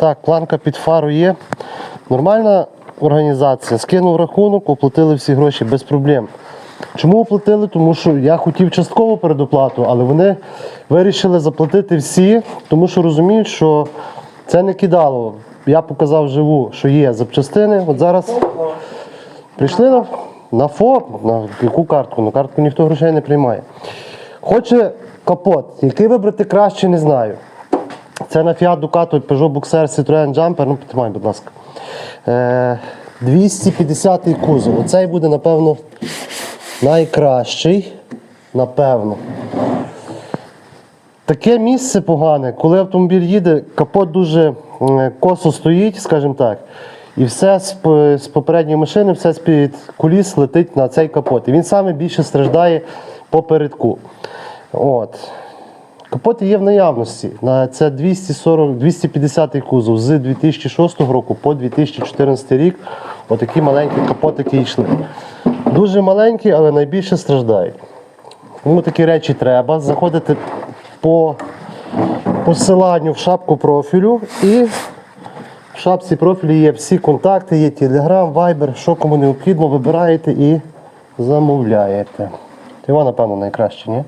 Так, планка під фару є. Нормальна організація. Скинув рахунок, оплатили всі гроші без проблем. Чому оплатили? Тому що я хотів часткову передоплату, але вони вирішили заплатити всі, тому що розуміють, що це не кидало. Я показав живу, що є запчастини. От зараз прийшли на, на ФОП, на яку картку? На картку ніхто грошей не приймає. Хоче капот. Який вибрати краще, не знаю. Це на Fiat Ducato, Peugeot Boxer, Citroen Jumper, ну підтримай, будь ласка. Е, 250 кузов. Оцей буде, напевно, найкращий. Напевно. Таке місце погане, коли автомобіль їде, капот дуже е, косо стоїть, скажімо так. І все з, з попередньої машини, все з-під куліс летить на цей капот. І він саме більше страждає попередку. От. Капоти є в наявності. На це 240, 250 кузов з 2006 року по 2014 рік. Отакі маленькі капотики йшли. Дуже маленькі, але найбільше страждають. Тому такі речі треба. Заходити по посиланню в шапку профілю і в шапці профілю є всі контакти, є Telegram, Viber, що кому необхідно, вибираєте і замовляєте. Його, напевно, найкраще, ні?